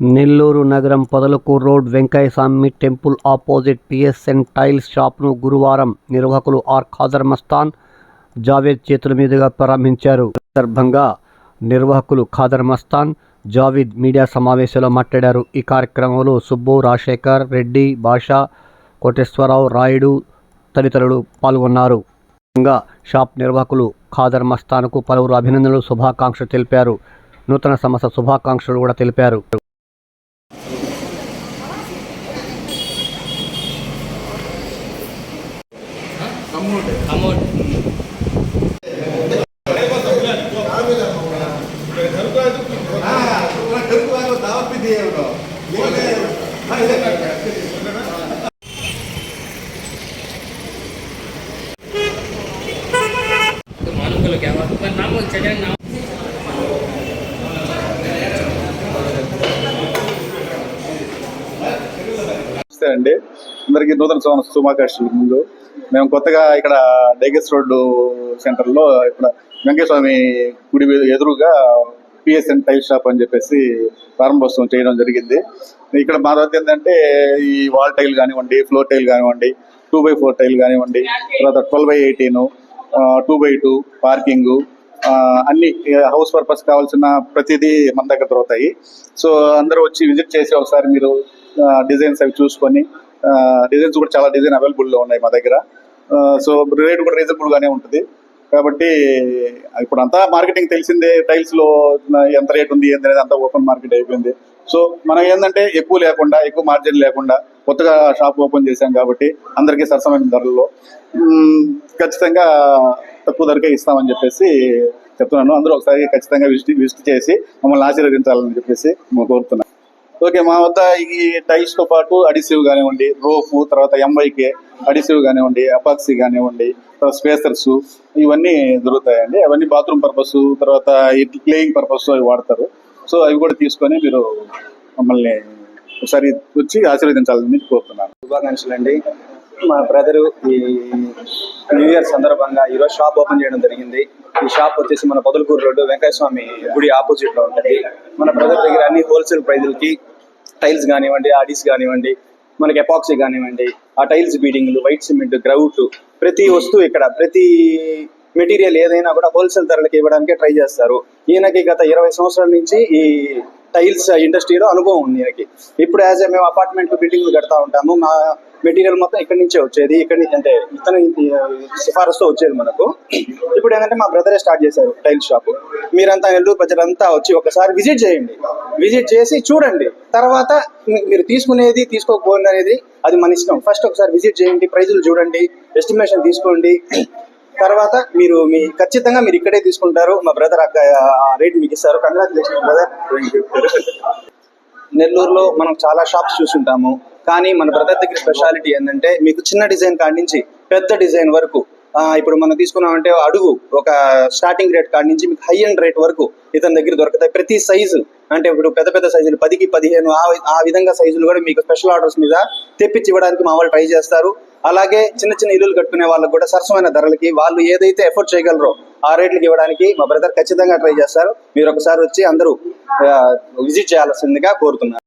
నెల్లూరు నగరం Podalakuru road Venkayyaswamy temple opposite P S N tiles షాప్ను గురువారం నిర్వాహకులు ఆర్ ఖాదర్ మస్తాన్ జావేద్ చేతుల మీదుగా ప్రారంభించారు. సందర్భంగా నిర్వాహకులు ఖాదర్ మస్తాన్ జావేద్ మీడియా సమావేశంలో మాట్లాడారు. ఈ కార్యక్రమంలో సుబ్బు రాజశేఖర్ రెడ్డి భాషా కోటేశ్వరరావు రాయుడు తదితరులు పాల్గొన్నారు. షాప్ నిర్వాహకులు ఖాదర్ మస్తాన్కు పలువురు అభినందనలు శుభాకాంక్షలు తెలిపారు. నూతన సంవత్సర శుభాకాంక్షలు కూడా తెలిపారు. అమౌంట్ అండి. అందరికీ నూతన సంవత్సరం శుభాకాంక్షలు. ముందు మేము కొత్తగా ఇక్కడ డైగస్ రోడ్డు సెంటర్లో ఇక్కడ వెంకటస్వామి గుడి ఎదురుగా పిఎస్ఎన్ టైల్ షాప్ అని చెప్పేసి ప్రారంభోత్సవం చేయడం జరిగింది. ఇక్కడ మా వద్ద ఏంటంటే ఈ వాల్ టైల్ కానివ్వండి ఫ్లోర్ టైల్ కానివ్వండి టూ బై ఫోర్ టైల్ కానివ్వండి తర్వాత twelve by eighteen two by two parking అన్ని హౌస్ పర్పస్ కావాల్సిన ప్రతిదీ మన దగ్గర దొరుకుతాయి. సో అందరూ వచ్చి విజిట్ చేసి ఒకసారి మీరు డిజైన్స్ అవి చూసుకొని డిజైన్స్ కూడా చాలా డిజైన్ అవైలబుల్లో ఉన్నాయి మా దగ్గర. సో రేట్ కూడా రీజనబుల్గానే ఉంటుంది. కాబట్టి ఇప్పుడు అంతా మార్కెటింగ్ తెలిసిందే టైల్స్లో ఎంత రేట్ ఉంది ఏంటి అనేది అంతా ఓపెన్ మార్కెట్ అయిపోయింది. సో మనం ఏంటంటే ఎక్కువ లేకుండా ఎక్కువ మార్జిన్ లేకుండా కొత్తగా షాప్ ఓపెన్ చేశాం కాబట్టి అందరికీ సరసమైన ధరల్లో ఖచ్చితంగా తక్కువ ధరకే ఇస్తామని చెప్పేసి చెప్తున్నాను. అందరూ ఒకసారి ఖచ్చితంగా విజిట్ విజిట్ చేసి మమ్మల్ని ఆశీర్వదించాలని చెప్పేసి కోరుతున్నాను. ఓకే మా వద్ద ఈ టైల్స్తో పాటు అడిసివ్ కానివ్వండి రోఫ్ తర్వాత ఎంఐకే అడిసివ్ కానివ్వండి అపాక్సీ కానివ్వండి తర్వాత స్పేసర్స్ ఇవన్నీ దొరుకుతాయండి. అవన్నీ బాత్రూమ్ పర్పస్ తర్వాత ఈ ప్లేయింగ్ పర్పస్ అవి వాడతారు. సో అవి కూడా తీసుకొని మీరు మమ్మల్ని ఒకసారి వచ్చి ఆశీర్వదించాలని కోరుతున్నాను. శుభాకాంక్షలు అండి మా బ్రదరు ఈ న్యూ ఇయర్ సందర్భంగా ఈరోజు షాప్ ఓపెన్ చేయడం జరిగింది. ఈ షాప్ వచ్చేసి మన పొదలకూరు రోడ్డు వెంకటస్వామి స్వామి గుడి ఆపోజిట్లో ఉంటుంది. మన బ్రదర్ దగ్గర అన్ని హోల్సేల్ ప్రైజులకి టైల్స్ కానివ్వండి ఆడీస్ కానివ్వండి మనకి ఎపాక్సీ కానివ్వండి ఆ టైల్స్ బీడింగ్లు వైట్ సిమెంట్ గ్రౌట్ ప్రతి వస్తువు ఇక్కడ ప్రతి మెటీరియల్ ఏదైనా కూడా హోల్సేల్ ధరలకు ఇవ్వడానికి ట్రై చేస్తారు. ఈయనకి గత ఇరవై సంవత్సరాల నుంచి ఈ టైల్స్ ఇండస్ట్రీలో అనుభవం ఉంది ఈయనకి. ఇప్పుడు యాజ్ మేము అపార్ట్మెంట్ బిల్డింగ్లు కడతా ఉంటాము మా మెటీరియల్ మొత్తం ఇక్కడి నుంచే వచ్చేది ఇక్కడి నుంచి అంటే ఇతను సిఫారసుతో వచ్చేది మనకు. ఇప్పుడు ఏంటంటే మా బ్రదరే స్టార్ట్ చేశారు టైల్ షాప్. మీరంతా నెల్లూరు ప్రజలంతా వచ్చి ఒకసారి విజిట్ చేయండి. విజిట్ చేసి చూడండి. తర్వాత మీరు తీసుకునేది తీసుకోకపోయినది అనేది అది మన ఇష్టం. ఫస్ట్ ఒకసారి విజిట్ చేయండి ప్రైజులు చూడండి ఎస్టిమేషన్ తీసుకోండి. తర్వాత మీరు మీ ఖచ్చితంగా మీరు ఇక్కడే తీసుకుంటారు. మా బ్రదర్ అక్క రేట్ మీకు ఇస్తారు. కంగ్రాచులేషన్ బ్రదర్ నెల్లూరులో మనం చాలా షాప్స్ చూసుంటాము కానీ మన బ్రదర్ దగ్గర స్పెషాలిటీ ఏంటంటే మీకు చిన్న డిజైన్ కాడి నుంచి పెద్ద డిజైన్ వరకు ఇప్పుడు మనం తీసుకున్నామంటే అడుగు ఒక స్టార్టింగ్ రేట్ కాడి నుంచి మీకు హై అండ్ రేట్ వరకు ఇతని దగ్గర దొరుకుతాయి. ప్రతి సైజు అంటే ఇప్పుడు పెద్ద పెద్ద సైజులు పదికి పదిహేను ఆ విధంగా సైజులు కూడా మీకు స్పెషల్ ఆర్డర్స్ మీద తెప్పించి ఇవ్వడానికి మా వాళ్ళు ట్రై చేస్తారు. అలాగే చిన్న చిన్న ఇల్లులు కట్టుకునే వాళ్ళకి కూడా సరసమైన ధరలకి వాళ్ళు ఏదైతే ఎఫోర్డ్ చేయగలరో ఆ రేట్లకి ఇవ్వడానికి మా బ్రదర్ ఖచ్చితంగా ట్రై చేస్తారు. మీరు ఒకసారి వచ్చి అందరూ విజిట్ చేయాల్సిందిగా కోరుతున్నారు.